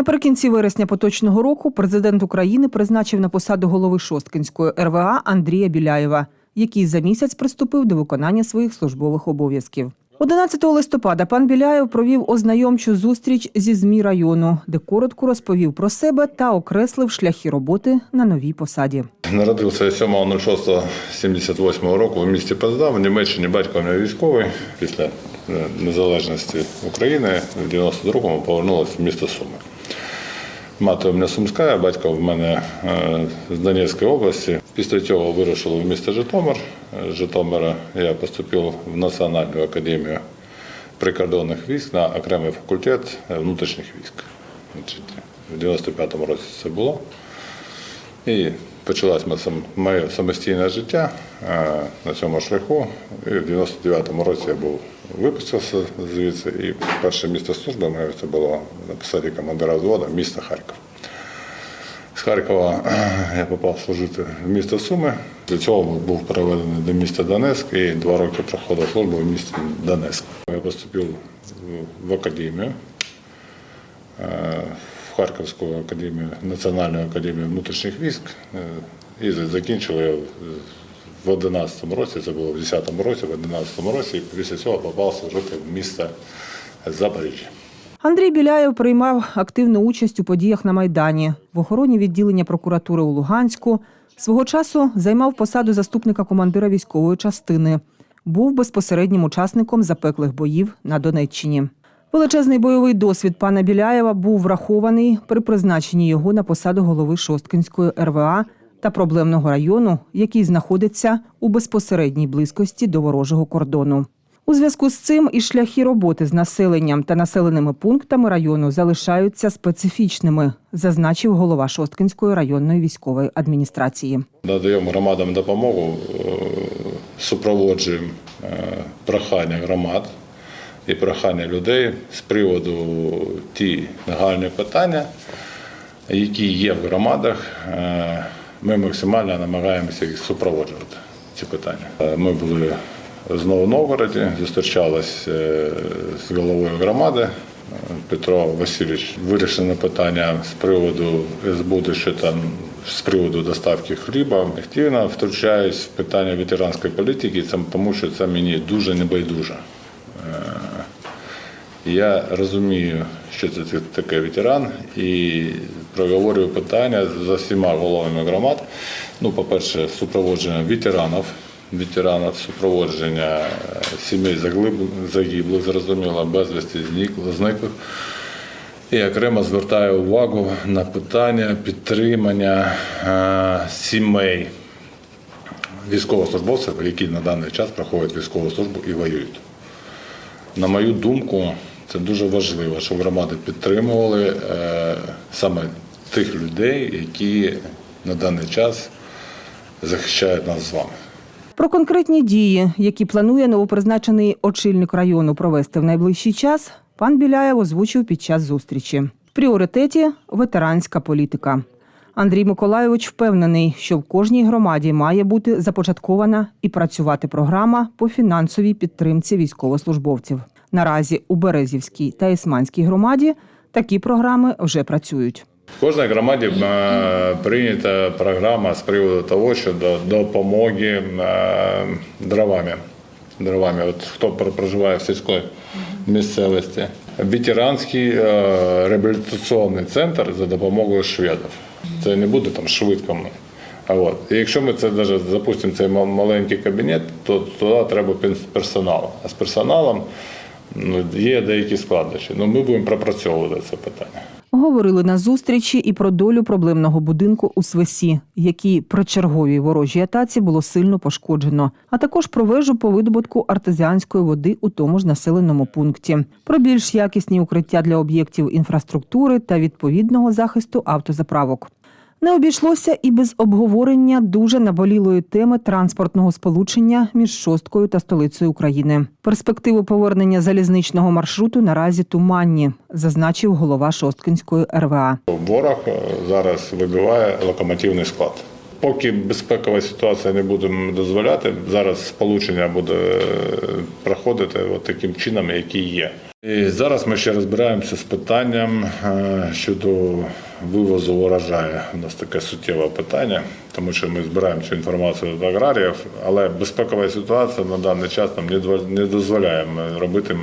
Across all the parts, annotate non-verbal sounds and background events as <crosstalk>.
Наприкінці вересня поточного року президент України призначив на посаду голови Шосткинської РВА Андрія Біляєва, який за місяць приступив до виконання своїх службових обов'язків. 11 листопада пан Біляєв провів ознайомчу зустріч зі ЗМІ району, де коротко розповів про себе та окреслив шляхи роботи на новій посаді. Народився 7.06.78 року в місті Позда, в Німеччині батько мене військовий. Після е, незалежності України в 92-му повернулася в місто Суми. Мати у мене Сумська, батько в мене е, з Донецької області. Після цього вирушили в місто Житомир. З Житомира я поступив в Національну академію прикордонних військ на окремий факультет внутрішніх військ. В 95-му році це було. І почалось моє самостійне життя на цьому шляху. І в 99-му році я був випустився звідси, і перше місце служби моє це було на посаді командира взводу міста Харків. З Харкова <clears throat> я попав служити в місто Суми. Для цього був переведений до міста Донецьк і два роки проходив службу в місті Донецьк. Я поступив в- академію Харківську академію, Національну академію внутрішніх військ е, і закінчив я в 11 році, це було в 10 році, в 11 році, і після цього попав служити в місто Запоріжжя. Андрій Біляєв приймав активну участь у подіях на Майдані, в охороні відділення прокуратури у Луганську. Свого часу займав посаду заступника командира військової частини. Був безпосереднім учасником запеклих боїв на Донеччині. Величезний бойовий досвід пана Біляєва був врахований при призначенні його на посаду голови Шосткинської РВА та проблемного району, який знаходиться у безпосередній близькості до ворожого кордону. У зв'язку з цим і шляхи роботи з населенням та населеними пунктами району залишаються специфічними, зазначив голова Шосткинської районної військової адміністрації. Надаємо громадам допомогу, е, супроводжуємо е, прохання громад і прохання людей з приводу ті нагальні питання, які є в громадах. Е, Ми максимально намагаємося їх супроводжувати. Ці питання. Е, Ми були знову в Новгороді, зустрічались е, з головою громади. Петро Васильович вирішено питання з приводу СБУ, що там з приводу доставки хліба. Активно втручаюсь в питання ветеранської політики, тому що це мені дуже небайдуже. Я розумію, що це таке ветеран, і проговорюю питання за всіма головами громад. Ну, по-перше, супроводження ветеранів, ветеранів, супроводження е, сімей загиблих, зрозуміло, безвісті зник- зниклих. І окремо звертаю увагу на питання підтримання е, сімей військовослужбовців, які на даний час проходять військову службу і воюють. На мою думку, це дуже важливо, щоб громади підтримували е, саме тих людей, які на даний час захищають нас з вами. Про конкретні дії, які планує новопризначений очільник району провести в найближчий час, пан Біляєв озвучив під час зустрічі. В пріоритеті ветеранська політика. Андрій Миколайович впевнений, що в кожній громаді має бути започаткована і працювати програма по фінансовій підтримці військовослужбовців. Наразі у Березівській та Ісманській громаді такі програми вже працюють. В кожній громаді е, прийнята програма з приводу того, що до допомоги е, дровами. Дровами. От хто пр- проживає в сільській місцевості. Ветеранський е, реабілітаційний центр за допомогою шведів. Це не буде там швидко. А от. І якщо ми це даже запустимо цей мал- маленький кабінет, то туди треба персонал. А з персоналом є деякі складнощі. Ну, ми будемо пропрацьовувати це питання. Говорили на зустрічі і про долю проблемного будинку у Свесі, який при черговій ворожій атаці було сильно пошкоджено, а також про вежу по видобутку артезіанської води у тому ж населеному пункті, про більш якісні укриття для об'єктів інфраструктури та відповідного захисту автозаправок. Не обійшлося і без обговорення дуже наболілої теми транспортного сполучення між шосткою та столицею України. Перспективи повернення залізничного маршруту наразі туманні, зазначив голова Шосткинської РВА. Ворог е, зараз вибиває локомотивний склад. Поки безпекова ситуація не буде дозволяти, зараз сполучення буде е, проходити от таким чином, який є. І зараз ми ще розбираємося з питанням е, щодо вивозу урожаю. У нас таке суттєве питання, тому що ми збираємо цю інформацію від аграріїв, але безпекова ситуація на даний час нам не дозволяє робити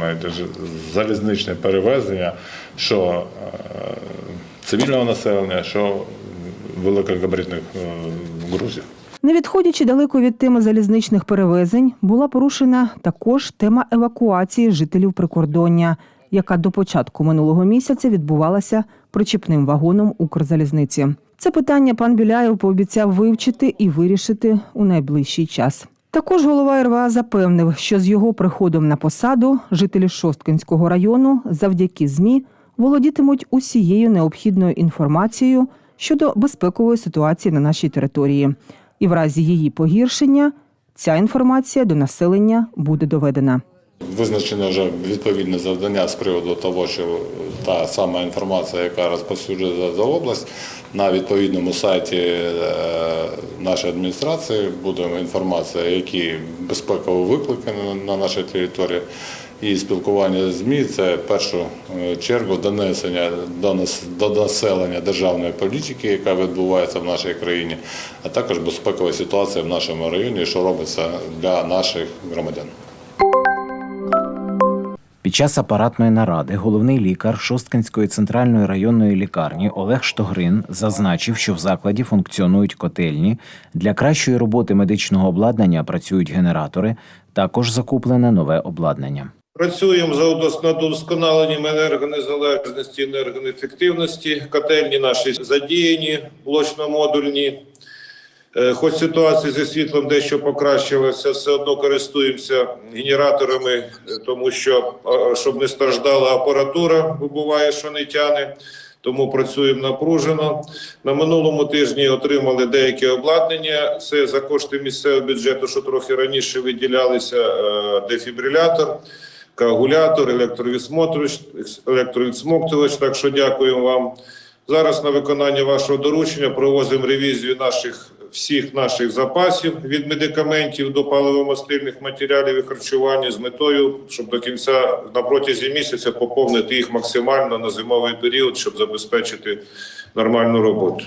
залізничне перевезення, що е, цивільного населення, що великогабаритних е, грузів. Не відходячи далеко від теми залізничних перевезень, була порушена також тема евакуації жителів прикордоння, яка до початку минулого місяця відбувалася причіпним вагоном Укрзалізниці. Це питання пан Біляєв пообіцяв вивчити і вирішити у найближчий час. Також голова РВА запевнив, що з його приходом на посаду жителі Шосткинського району завдяки ЗМІ володітимуть усією необхідною інформацією щодо безпекової ситуації на нашій території. І в разі її погіршення ця інформація до населення буде доведена. Визначено вже відповідне завдання з приводу того, що та сама інформація, яка розповсюджується за область, на відповідному сайті е, нашої адміністрації буде інформація, які безпекові виклики на- на нашій території. І спілкування з ЗМІ це в першу е, чергу донесення до населення державної політики, яка відбувається в нашій країні, а також безпекова ситуація в нашому районі, що робиться для наших громадян. Під час апаратної наради головний лікар Шосткинської центральної районної лікарні Олег Штогрин зазначив, що в закладі функціонують котельні. Для кращої роботи медичного обладнання працюють генератори. Також закуплене нове обладнання. Працюємо за удосконаленням енергонезалежності, енергоефективності. Котельні наші задіяні, блочно-модульні. Е, Хоч ситуація зі світлом дещо покращилася, все одно користуємося генераторами, е, тому що е, щоб не страждала апаратура, бо буває, що не тяне. Тому працюємо напружено. На минулому тижні отримали деяке обладнання. Це за кошти місцевого бюджету, що трохи раніше виділялися дефібрилятор, коагулятор, електровідсмоктувач. Так що дякуємо вам. Зараз на виконання вашого доручення проводимо ревізію наших всіх наших запасів від медикаментів до паливомастильних матеріалів і харчування з метою, щоб до кінця на протязі місяця поповнити їх максимально на зимовий період, щоб забезпечити нормальну роботу.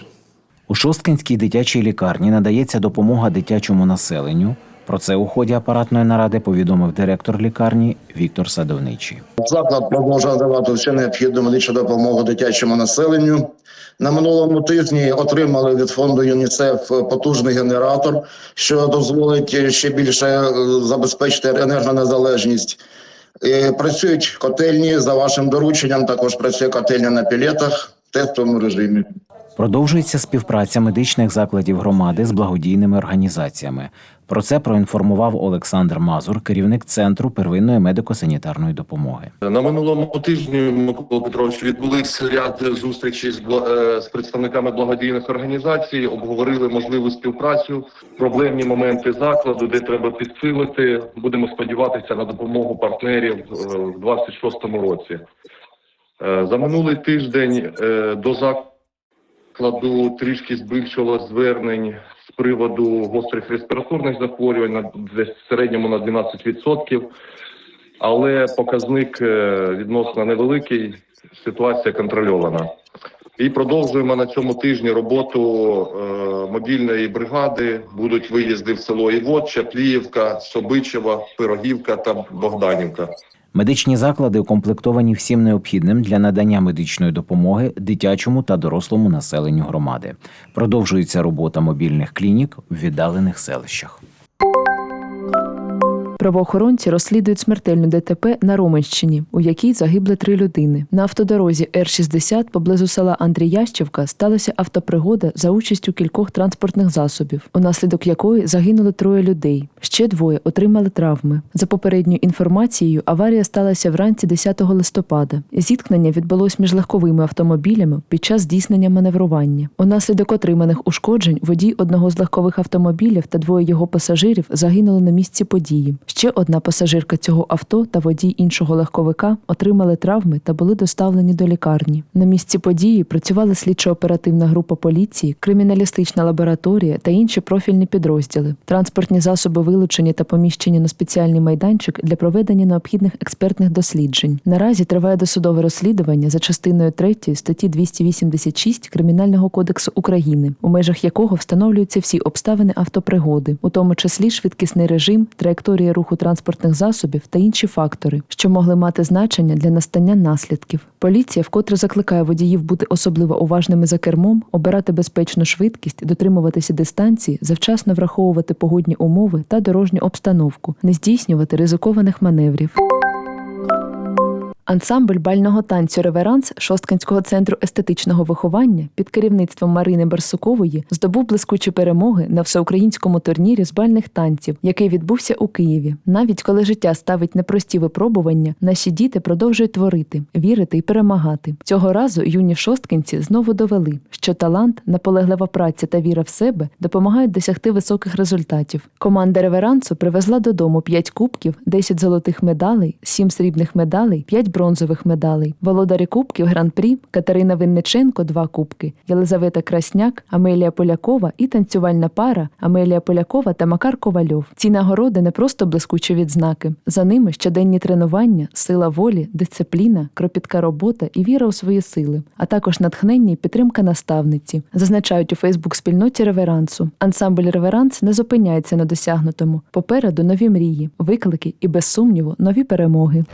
У Шосткинській дитячій лікарні надається допомога дитячому населенню. Про це у ході апаратної наради повідомив директор лікарні Віктор Садовничий. Заклад продовжує давати всю необхідну медичну допомогу дитячому населенню. На минулому тижні отримали від фонду ЮНІСЕФ потужний генератор, що дозволить ще більше е, забезпечити енергонезалежність. Е, Працюють котельні за вашим дорученням. Також працює котельня на пілетах в тестовому режимі. Продовжується співпраця медичних закладів громади з благодійними організаціями. Про це проінформував Олександр Мазур, керівник центру первинної медико-санітарної допомоги. На минулому тижні Микола Петрович відбулись ряд зустрічей з, е, з представниками благодійних організацій, обговорили можливу співпрацю, проблемні моменти закладу, де треба підсилити. Будемо сподіватися на допомогу партнерів е, в 26-му році. Е, За минулий тиждень до закладу трішки збільшило звернень з приводу гострих респіраторних захворювань на десь в середньому на 12% але показник е, відносно невеликий, ситуація контрольована. І продовжуємо на цьому тижні роботу е, мобільної бригади. Будуть виїзди в село Івот, Чапліївка, Собичева, Пирогівка та Богданівка. Медичні заклади укомплектовані всім необхідним для надання медичної допомоги дитячому та дорослому населенню громади. Продовжується робота мобільних клінік в віддалених селищах. Правоохоронці розслідують смертельну ДТП на Роменщині, у якій загибли три людини. На автодорозі Р-60 поблизу села Андріящівка сталася автопригода за участю кількох транспортних засобів, унаслідок якої загинули троє людей. Ще двоє отримали травми. За попередньою інформацією, аварія сталася вранці 10 листопада. Зіткнення відбулось між легковими автомобілями під час здійснення маневрування. Унаслідок отриманих ушкоджень водій одного з легкових автомобілів та двоє його пасажирів загинули на місці події. Ще одна пасажирка цього авто та водій іншого легковика отримали травми та були доставлені до лікарні. На місці події працювали слідчо-оперативна група поліції, криміналістична лабораторія та інші профільні підрозділи. Транспортні засоби вилучені та поміщені на спеціальний майданчик для проведення необхідних експертних досліджень. Наразі триває досудове розслідування за частиною 3 статті 286 Кримінального кодексу України, у межах якого встановлюються всі обставини автопригоди, у тому числі швидкісний режим, траєкторія руху транспортних засобів та інші фактори, що могли мати значення для настання наслідків. Поліція вкотре закликає водіїв бути особливо уважними за кермом, обирати безпечну швидкість, дотримуватися дистанції, завчасно враховувати погодні умови та дорожню обстановку, не здійснювати ризикованих маневрів. Ансамбль бального танцю Реверанс Шосткинського центру естетичного виховання під керівництвом Марини Барсукової здобув блискучі перемоги на всеукраїнському турнірі з бальних танців, який відбувся у Києві. Навіть коли життя ставить непрості випробування, наші діти продовжують творити, вірити і перемагати. Цього разу юні шосткинці знову довели, що талант, наполеглива праця та віра в себе допомагають досягти високих результатів. Команда реверансу привезла додому 5 кубків, 10 золотих медалей, 7 срібних медалей, 5 бронзових медалей. Володарі кубків гран-прі Катерина Винниченко 2 кубки, Єлизавета Красняк, Амелія Полякова і танцювальна пара Амелія Полякова та Макар Ковальов. Ці нагороди не просто блискучі відзнаки. За ними щоденні тренування, сила волі, дисципліна, кропітка робота і віра у свої сили, а також натхнення і підтримка наставниці. Зазначають у Фейсбук-спільноті реверансу. Ансамбль реверанс не зупиняється на досягнутому. Попереду нові мрії, виклики і без сумніву нові перемоги.